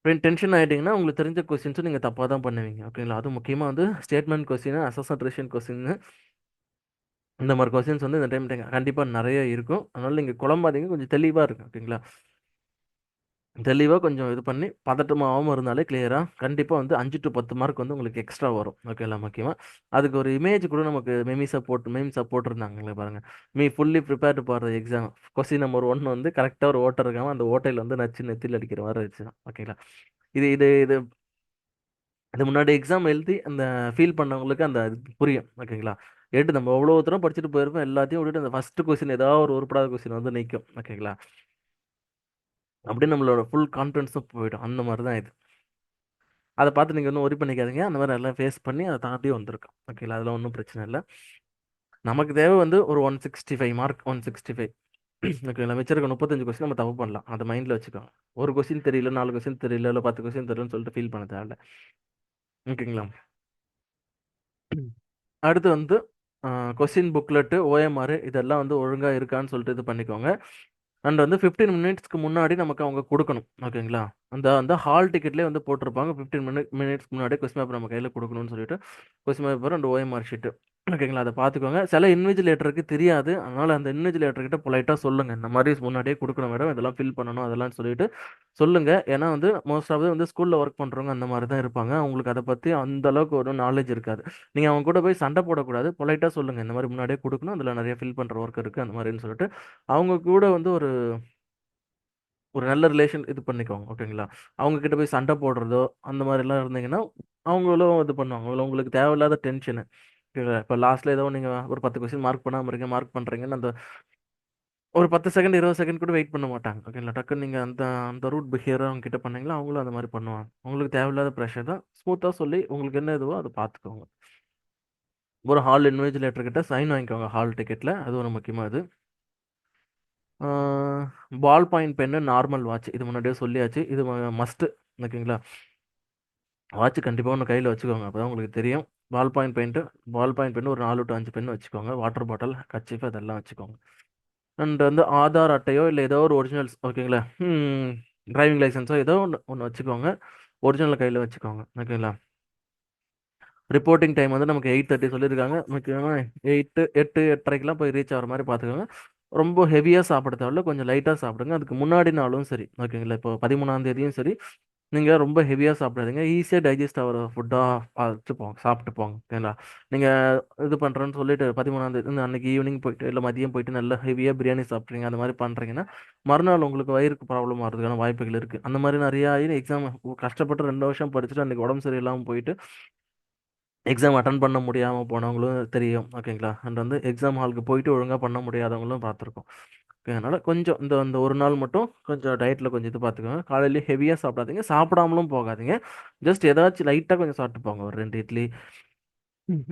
அப்படின்னு டென்ஷன் ஆகிட்டிங்கன்னா உங்களுக்கு தெரிஞ்ச கொஸ்டின்ஸும் நீங்கள் தப்பாக தான் பண்ணுவீங்க. ஓகேங்களா? அது முக்கியமாக வந்து ஸ்டேட்மெண்ட் கொஸ்டின், அசஸ்மென்ட் கொஸ்டின் இந்த மாதிரி கொஸ்டின்ஸ் வந்து இந்த டைம் கண்டிப்பாக நிறைய இருக்கும். அதனால் நீங்கள் குழம்பாதீங்க. கொஞ்சம் தெளிவாக இருக்கும் ஓகேங்களா? தெளிவாக கொஞ்சம் இது பண்ணி பதட்டமாகவும் இருந்தாலே கிளியராக கண்டிப்பாக வந்து அஞ்சு டூ 10 மார்க் வந்து உங்களுக்கு எக்ஸ்ட்ரா வரும். ஓகேங்களா? முக்கியமாக அதுக்கு ஒரு இமேஜ் கூட நமக்கு மெமிஸா போட்டு மீம்ஸா போட்டிருந்தாங்கல்ல பாருங்கள் மீ ஃபுல்லி ப்ரிப்பேர்டு போடுற எக்ஸாம். கொஸ்டின் நம்பர் ஒன் வந்து கரெக்டாக ஒரு ஓட்டை இருக்காமல் அந்த ஓட்டையில் வந்து நச்சு நெத்தியில அடிக்கிற மாதிரி இருந்துச்சு. ஓகேங்களா? இது இது இது அது முன்னாடி எக்ஸாம் எழுதி அந்த ஃபீல் பண்ணவங்களுக்கு அந்த புரியும். ஓகேங்களா? எடுத்து நம்ம எவ்வளோ தூரம் படிச்சுட்டு போயிருப்போம். எல்லாத்தையும் விட்டுட்டு அந்த ஃபர்ஸ்ட் கொஸ்டின் ஏதாவது ஒரு உருப்படாத கொஸ்டின் வந்து நிற்கும் ஓகேங்களா? அப்படியே நம்மளோட ஃபுல் கான்ஃபிடன்ஸும் போயிடும். அந்த மாதிரி தான் இது. அதை பார்த்து நீங்கள் ஒன்றும் ஒரி பண்ணிக்காதீங்க. அந்த மாதிரி எல்லாம் ஃபேஸ் பண்ணி அதை தாண்டி வந்திருக்கோம். ஓகேங்களா? அதெல்லாம் ஒன்றும் பிரச்சனை இல்லை நமக்கு தேவை வந்து ஒரு 165 மார்க் 165 ஓகேங்களா? மிச்சம் இருக்க 35 கொஸ்டின் நம்ம தப்பு பண்ணலாம். அதை மைண்டில் வச்சுக்கோங்க. ஒரு கொஸ்டின் தெரியல, நாலு கொஸ்டின் தெரியல, இல்லை பத்து கொஸ்டின் தெரியலன்னு சொல்லிட்டு ஃபீல் பண்ண தேவையில்ல. ஓகேங்களா? அடுத்து வந்து கொஸ்டின் புக்லெட்டு ஓஎம்ஆர் இதெல்லாம் வந்து ஒழுங்காக இருக்கான்னு சொல்லிட்டு இது பண்ணிக்கோங்க. அண்ட் வந்து 15 மினிட்ஸ்க்கு முன்னாடி நமக்கு அவங்க கொடுக்கணும் ஓகேங்களா? அந்த அந்த ஹால் டிக்கெட்லேயே வந்து போட்டிருப்பாங்க. 15 மினிட் மினிட்ஸ்க்கு முன்னாடியே கொஸ்டின் பேப்பர் நம்ம கையில் கொடுக்கணும்னு சொல்லிட்டு, question paper and OMR sheet ஓகேங்களா? அத பார்த்துக்கோங்க. சில இன்விஜிலேட்டருக்கு தெரியாது. அதனால அந்த இன்விஜிலேட்டர்கிட்ட பொலைட்டா சொல்லுங்க. இந்த மாரி முன்னாடியே குடுக்கணும் மேடம். இதெல்லாம் ஃபில் பண்ணணும். அதெல்லாம் சொல்லிட்டு சொல்லுங்க. ஏன்னா வந்து மோஸ்ட் ஆஃப் வந்து ஸ்கூல்ல ஒர்க் பண்றவங்க அந்த மாரி தான் இருப்பாங்க. அவங்களுக்கு அத பத்தி அந்த அளவுக்கு ஒரு நாலேட்ஜ் இருக்காது. நீங்க அவங்க கூட போய் சண்ட போடக்கூடாது. பொலைட்டா சொல்லுங்க. இந்த மாரி முன்னாடியே குடுக்கணும். அதில் நெறைய ஃபில் பண்ற ஒர்க் இருக்கு. அந்த மாரின்னு சொல்லிட்டு, அவங்க கூட வந்து ஒரு ஒரு நல்ல ரிலேஷன் இது பண்ணிக்கோங்க. ஓகேங்களா? அவங்க கிட்ட போய் சண்ட போடுறதோ, அந்த மாரிலாம் இருந்தீங்கன்னா, அவங்களும் இது பண்ணுவாங்க. உங்களுக்கு தேவையில்லாத டென்ஷனு. இல்லை இப்ப லாஸ்ட்ல ஏதோ நீங்க ஒரு 10 கொஸ்டின் மார்க் பண்ணாம இருக்கீங்க, மார்க் பண்றீங்கன்னு அந்த ஒரு 10 செகண்ட், 20 செகண்ட் கூட வெயிட் பண்ண மாட்டாங்க. ஓகேங்களா? டக்குன்னு நீங்க அந்த அந்த ரூட் பிஹேவியர் அவங்க கிட்ட பண்ணீங்களா, அவங்களும் அந்த மாரி பண்ணுவாங்க. உங்களுக்கு தேவையில்லாத பிரஷர் தான். ஸ்மூத்தா சொல்லி உங்களுக்கு என்ன இதுவோ அத பார்த்துக்கோங்க. ஒரு ஹால் இன்விஜிலேட்டர் கிட்ட சைன் வாங்கிக்கோங்க ஹால் டிக்கெட்ல. அது ஒரு முக்கியமா இது. ஆ ball point pen, normal watch. இது முன்னாடியே சொல்லியாச்சு. இது ம ஓகேங்களா? வாட்ச் கண்டிப்பா ஒண்ணு கையில வச்சுக்கோங்க. அப்பதான் உங்களுக்கு தெரியும். Ball point paint ball point pen ஒரு நாலு டூ 5 பென் வச்சுக்கோங்க. வாட்டர் பாட்டில், கச்சிஃப் அதெல்லாம் வச்சுக்கோங்க. அண்ட் வந்து ஆதார் அட்டையோ, இல்லை ஏதோ ஒரு ஒரிஜினல்ஸ் ஓகேங்களா? டிரைவிங் லைசென்ஸோ ஏதோ ஒன்று ஒன்று வச்சுக்கோங்க. ஒரிஜினல் கையில் வச்சுக்கோங்க. ஓகேங்களா? ரிப்போர்ட்டிங் டைம் வந்து நமக்கு 8:30 சொல்லியிருக்காங்க. முக்கியமாக எயிட்டு எட்டு எட்டரைக்கெலாம் போய் ரீச் ஆகிற மாதிரி பார்த்துக்கோங்க. ரொம்ப ஹெவியாக சாப்பிட தேவையில்ல. கொஞ்சம் லைட்டாக சாப்பிடுங்க. அதுக்கு முன்னாடி நாளும் சரி. ஓகேங்களா? இப்போ 13ஆம் தேதியும் சரி, நீங்க ரொம்ப ஹெவியா சாப்பிடாதீங்க. ஈஸியா டைஜெஸ்ட் ஆகுற ஃபுட்டா பார்த்து போங்க. சாப்பிட்டு போங்க. ஓகேங்களா? நீங்க இது பண்றேன்னு சொல்லிட்டு 13ஆம் தேதி அன்னைக்கு ஈவினிங் போயிட்டு, இல்ல மதியம் போயிட்டு நல்லா ஹெவியா பிரியாணி சாப்பிட்றீங்க. அந்த மாரி பண்றீங்கன்னா, மறுநாள் உங்களுக்கு வயிறுக்கு ப்ராப்ளம் ஆகிறதுக்கான வாய்ப்புகள் இருக்கு. அந்த மாரி நிறையா ஆயி எக்ஸாம் கஷ்டப்பட்டு 2 வருஷம் படிச்சுட்டு அன்னைக்கு உடம்பு சரியில்லாம போயிட்டு எக்ஸாம் அட்டெண்ட் பண்ண முடியாம போனவங்களும் தெரியும். ஓகேங்களா? அண்ட் வந்து எக்ஸாம் ஹாலுக்கு போயிட்டு ஒழுங்கா பண்ண முடியாதவங்களும் பார்த்துருக்கோம். அதனால கொஞ்சம் இந்த இந்த ஒரு நாள் மட்டும் கொஞ்சம் டயட்ல கொஞ்சம் இது பார்த்துக்கோங்க. காலையிலேயே ஹெவியா சாப்பிடாதீங்க. சாப்பிடாமலும் போகாதீங்க. ஜஸ்ட் ஏதாச்சும் லைட்டா கொஞ்சம் சாப்பிட்டு போங்க. ஒரு 2 இட்லி,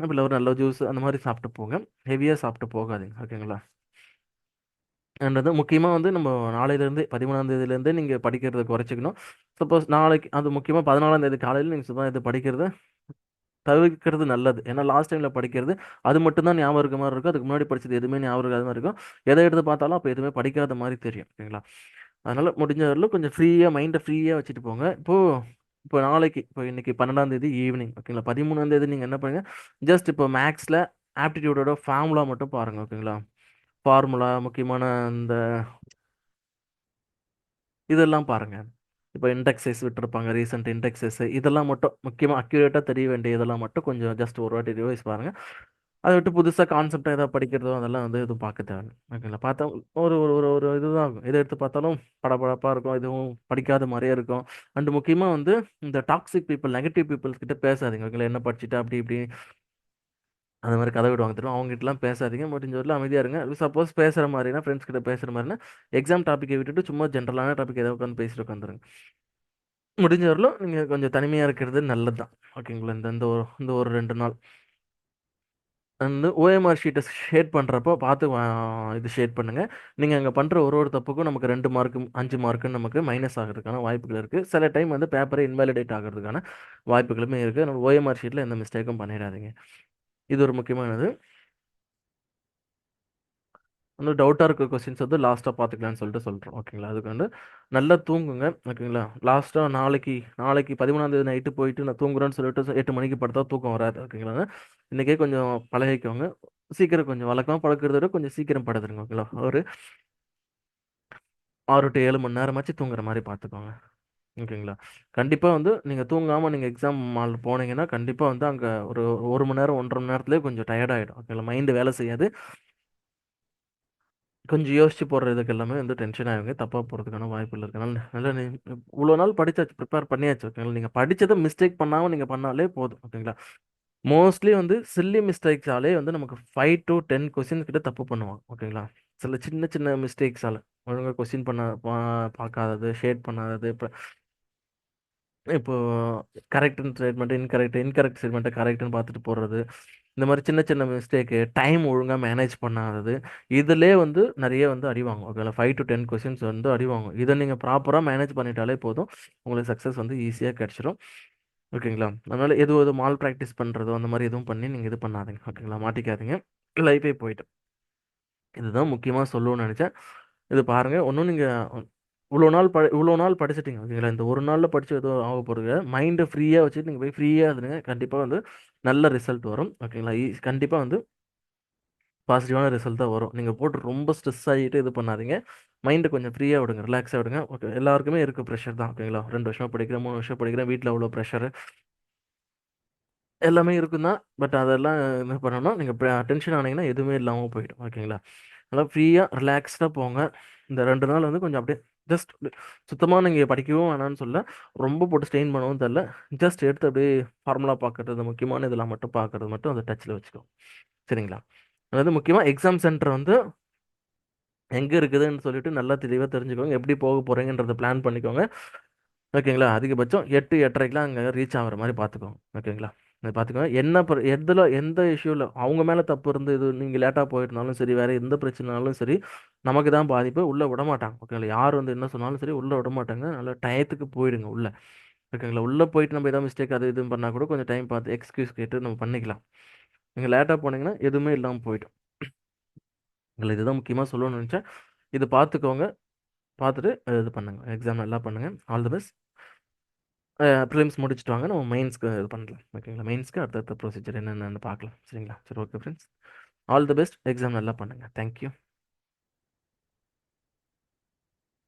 இல்ல ஒரு நல்ல ஜூஸ் அந்த மாரி சாப்பிட்டு போங்க. ஹெவியா சாப்பிட்டு போகாதீங்க. ஓகேங்களா? அண்ட் வந்து முக்கியமா வந்து நம்ம நாளையிலேருந்தே 13ஆம் தேதியிலேருந்தே நீங்க படிக்கிறத குறைச்சுக்கணும். சப்போஸ் நாளைக்கு அது முக்கியமா 14ஆம் தேதி காலையில நீங்க சும்மா இது படிக்கிறத தவிர்க்கிறது நல்லது. ஏன்னா லாஸ்ட் டைமில் படிக்கிறது, அது மட்டும் தான் ஞாபகம் இருக்க மாதிரி இருக்கும். அதுக்கு முன்னாடி படிச்சது எதுவுமே ஞாபகம் இருக்காத மாதிரி இருக்கும். எதை எடுத்து பார்த்தாலும் அப்போ எதுவுமே படிக்காத மாதிரி தெரியும். ஓகேங்களா? அதனால் முடிஞ்ச வரையிலும் கொஞ்சம் ஃப்ரீயாக மைண்டை ஃப்ரீயாக வச்சுட்டு போங்க. இப்போது இப்போ நாளைக்கு இப்போ இன்னைக்கு 12ஆம் தேதி ஈவினிங் ஓகேங்களா? 13ஆம் தேதி நீங்கள் என்ன பண்ணுங்க, ஜஸ்ட் இப்போ மேக்ஸில் ஆப்டிடியூடோட ஃபார்முலா மட்டும் பாருங்கள் ஓகேங்களா? ஃபார்முலா முக்கியமான இந்த இதெல்லாம் பாருங்கள் இப்போ இண்டெக்ஸஸ் விட்டுருப்பாங்க. ரீசெண்ட் இண்டெக்ஸஸ் இதெல்லாம் மட்டும் முக்கியமாக அக்யூரேட்டாக தெரிய வேண்டிய இதெல்லாம் மட்டும் கொஞ்சம் ஜஸ்ட் ஒரு வாட்டி ரிவைஸ் பாருங்கள் அதை விட்டு புதுசாக கான்செப்டாக எதாவது படிக்கிறதோ அதெல்லாம் வந்து எதுவும் பார்க்க தேவையில்லை ஓகேங்களா? பார்த்தா ஒரு ஒரு ஒரு ஒரு இதுதான் இருக்கும். எத எடுத்து பார்த்தாலும் படபடப்பாக இருக்கும். எதுவும் படிக்காத மாதிரியே இருக்கும். அண்ட் முக்கியமாக வந்து இந்த டாக்ஸிக் பீப்பிள், நெகட்டிவ் பீப்புள்ஸ் கிட்ட பேசாதீங்க. ஓகேங்களா? என்ன படிச்சுட்ட அப்படி இப்படி அந்த மாதிரி கதை விடுவாங்க. தெரியும் அவங்ககிட்டலாம் பேசாதீங்க. முடிஞ்ச வரல அமைதியாக இருங்க. சப்போஸ் பேசுகிற மாதிரினா ஃப்ரெண்ட்ஸ் கிட்ட பேசுகிற மாதிரினா எக்ஸாம் டாப்பிக்கை விட்டுட்டு சும்மா ஜென்ரலான டாபிக் ஏதாவது உட்காந்து பேசிட்டு உட்காந்துருங்க முடிஞ்ச வரலும் நீங்கள் கொஞ்சம் தனிமையாக இருக்கிறது நல்லது தான் ஓகேங்களா இந்த இந்த ஒரு இந்த ஒரு ரெண்டு நாள். வந்து ஓஎம்ஆர் ஷீட்டை ஷேட் பண்ணுறப்போ பார்த்து இது ஷேட் பண்ணுங்கள் நீங்கள் அங்கே பண்ணுற ஒரு ஒரு தப்புக்கும் நமக்கு ரெண்டு மார்க்கு அஞ்சு மார்க்குன்னு நமக்கு மைனஸ் ஆகிறதுக்கான வாய்ப்புகள் இருக்குது சில டைம் வந்து பேப்பரை இன்வாலிடேட் ஆகிறதுக்கான வாய்ப்புகளுமே இருக்குது நம்ம ஓஎம்ஆர் ஷீட்டில் எந்த மிஸ்டேக்கும் பண்ணிடாதீங்க. இது ஒரு முக்கியமானது. வந்து டவுட்டாக இருக்க கொஸ்டின்ஸ் வந்து லாஸ்ட்டாக பார்த்துக்கலான்னு சொல்லிட்டு சொல்கிறோம் ஓகேங்களா அதுக்கு வந்து நல்லா தூங்குங்க. ஓகேங்களா லாஸ்ட்டாக நாளைக்கு நாளைக்கு பதிமூணாந்தேதி நைட்டு போயிட்டு நான் தூங்குறேன்னு சொல்லிட்டு எட்டு மணிக்கு படுத்தா தூக்கம் வராது. ஓகேங்களா இன்றைக்கே கொஞ்சம் பழகிக்கோங்க. சீக்கிரம் கொஞ்சம் வழக்கமாக பழக்கிறத விட கொஞ்சம் சீக்கிரம் படுத்துருங்க. ஓகேங்களா ஒரு ஆறு டு ஏழு மணி நேரமாச்சு தூங்குற மாதிரி பார்த்துக்கோங்க. ஓகேங்களா? கண்டிப்பாக வந்து நீங்கள் தூங்காமல் நீங்கள் எக்ஸாம் மால் போனீங்கன்னா கண்டிப்பாக வந்து அங்கே ஒரு ஒரு மணி நேரம் ஒன்றரை மணி நேரத்துலேயே கொஞ்சம் டயர்ட் ஆகிடும் ஓகேங்களா? மைண்டு வேலை செய்யாது. கொஞ்சம் யோசிச்சு போடுறதுக்கு எல்லாமே வந்து டென்ஷன் ஆகிவிங்க தப்பாக போகிறதுக்கான வாய்ப்புகள் இருக்கு. அதனால நீ இவ்வளோ நாள் படிச்சாச்சு ப்ரிப்பேர் பண்ணியாச்சு. ஓகேங்களா? நீங்கள் படித்ததை மிஸ்டேக் பண்ணாமல் நீங்கள் பண்ணாலே போதும். ஓகேங்களா? மோஸ்ட்லி வந்து சில்லி மிஸ்டேக்ஸாலே வந்து நமக்கு ஃபைவ் டு டென் கொஸ்டின் கிட்ட தப்பு பண்ணுவாங்க. ஓகேங்களா? சில சின்ன சின்ன மிஸ்டேக்ஸால் ஒழுங்காக கொஸ்டின் பண்ண பா- பார்க்காதது ஷேட் பண்ணாதது இப்போ இப்போ கரெக்ட் ஸ்டேட்மெண்ட் இன்கரெக்ட் இன்கரெக்ட் ஸ்டேட்மெண்ட்டை கரெக்ட்னு பார்த்துட்டு போடுறது. இந்த மாதிரி சின்ன சின்ன மிஸ்டேக்கு டைம் ஒழுங்காக மேனேஜ் பண்ணாதது. இதிலே வந்து நிறைய வந்து அடிவாங்க ஓகேங்களா ஃபைவ் டு டென் கொஸ்டின்ஸ் வந்து அடிவாங்க இதை நீங்கள் ப்ராப்பராக மேனேஜ் பண்ணிட்டாலே போதும். உங்களுக்கு சக்ஸஸ் வந்து ஈஸியாக கிடச்சிரும். ஓகேங்களா? அதனால் எதுவும் எதுவும் மால் ப்ராக்டிஸ் பண்ணுறதோ அந்த மாதிரி எதுவும் பண்ணி நீங்கள் இது பண்ணாதீங்க. ஓகேங்களா? மாட்டிக்காதீங்க. லைஃபே போயிட்டு. இதுதான் முக்கியமாக சொல்லணும்னு நினச்சேன். இது பாருங்கள் ஒன்றும் நீங்கள் இவ்வளோ நாள் ப இவ்வளோ நாள் படிச்சிட்டீங்க ஓகேங்களா? இந்த ஒரு நாளில் படித்து எதுவும் ஆக போகிறது மைண்டை ஃப்ரீயாக வச்சுட்டு நீங்கள் போய் ஃப்ரீயாக இருந்துங்க கண்டிப்பாக வந்து நல்ல ரிசல்ட் வரும் ஓகேங்களா? ஈ கண்டிப்பாக வந்து பாசிட்டிவான ரிசல்ட் தான் வரும். நீங்கள் போட்டு ரொம்ப ஸ்ட்ரெஸ் ஆகிட்டு இது பண்ணாதீங்க. மைண்டை கொஞ்சம் ஃப்ரீயாக விடுங்க ரிலாக்ஸாக விடுங்க. ஓகே எல்லாருக்குமே இருக்குது ப்ரெஷர் தான் ஓகேங்களா? ரெண்டு வருஷமாக படிக்கிறேன் மூணு வருஷம் படிக்கிறேன் வீட்டில் அவ்வளோ ப்ரெஷரு எல்லாமே இருக்கும் தான் பட் அதெல்லாம் என்ன பண்ணணும் நீங்கள் டென்ஷன் ஆனீங்கன்னா எதுவுமே இல்லாமல் போயிடும் ஓகேங்களா? நல்லா ஃப்ரீயாக ரிலாக்ஸ்டாக போங்க. இந்த ரெண்டு நாள் வந்து கொஞ்சம் அப்படியே ஜஸ்ட் சுத்தமாக நீங்கள் படிக்கவும் வேணாம்னு சொல்ல ரொம்ப போட்டு ஸ்ட்ரெயின் பண்ணவும் தெரில ஜஸ்ட் எடுத்து அப்படியே ஃபார்முலா பார்க்கறது முக்கியமான இதெல்லாம் மட்டும் பார்க்கறது மட்டும் அந்த டச்சில் வச்சுக்கோ. சரிங்களா? அதாவது முக்கியமாக எக்ஸாம் சென்டர் வந்து எங்கே இருக்குதுன்னு சொல்லிட்டு நல்லா தெளிவாக தெரிஞ்சுக்கோங்க. எப்படி போக போகிறீங்கன்றத பிளான் பண்ணிக்கோங்க. ஓகேங்களா? அதிகபட்சம் எட்டு எட்டரைக்கெலாம் அங்கே ரீச் ஆகிற மாதிரி பார்த்துக்கோங்க ஓகேங்களா? இதை பார்த்துக்கோங்க என்ன பிர- எதில் எந்த இஷ்யூவில் அவங்க மேலே தப்பு இருந்து இது நீங்கள் லேட்டாக போயிருந்தாலும் சரி வேறு எந்த பிரச்சனைனாலும் சரி நமக்கு தான் பாதிப்பு. உள்ளே விட மாட்டாங்க. ஓகேங்களா? யார் வந்து என்ன சொன்னாலும் சரி உள்ளே விடமாட்டாங்க நல்ல நல்லா டயத்துக்கு போயிடுங்க உள்ளே. ஓகேங்களா? உள்ளே போயிட்டு நம்ம எதாவது மிஸ்டேக் அது இதுன்னு பண்ணால் கூட கொஞ்சம் டைம் பார்த்து எக்ஸ்கியூஸ் கேட்டு நம்ம பண்ணிக்கலாம். நீங்கள் லேட்டாக போனீங்கன்னா எதுவுமே இல்லாமல் போயிடும். எங்களை இதுதான் முக்கியமாக சொல்லணும்னு நினச்சேன். இது பார்த்துக்கோங்க பார்த்துட்டு இது பண்ணுங்க. எக்ஸாம் நல்லா பண்ணுங்கள் ஆல் தி பெஸ்ட் ப்ரிலிம்ஸ் முடிச்சுட்டு வாங்க. நம்ம மெயின்ஸ்க்கு இது பண்ணலாம் ஓகேங்களா மெயின்ஸ்க்கு அடுத்தடுத்த ப்ரொசீஜர் என்னென்னு பார்க்கலாம். சரிங்களா? சரி okay friends all the best exam நல்லா பண்ணுங்கள் தேங்க்யூ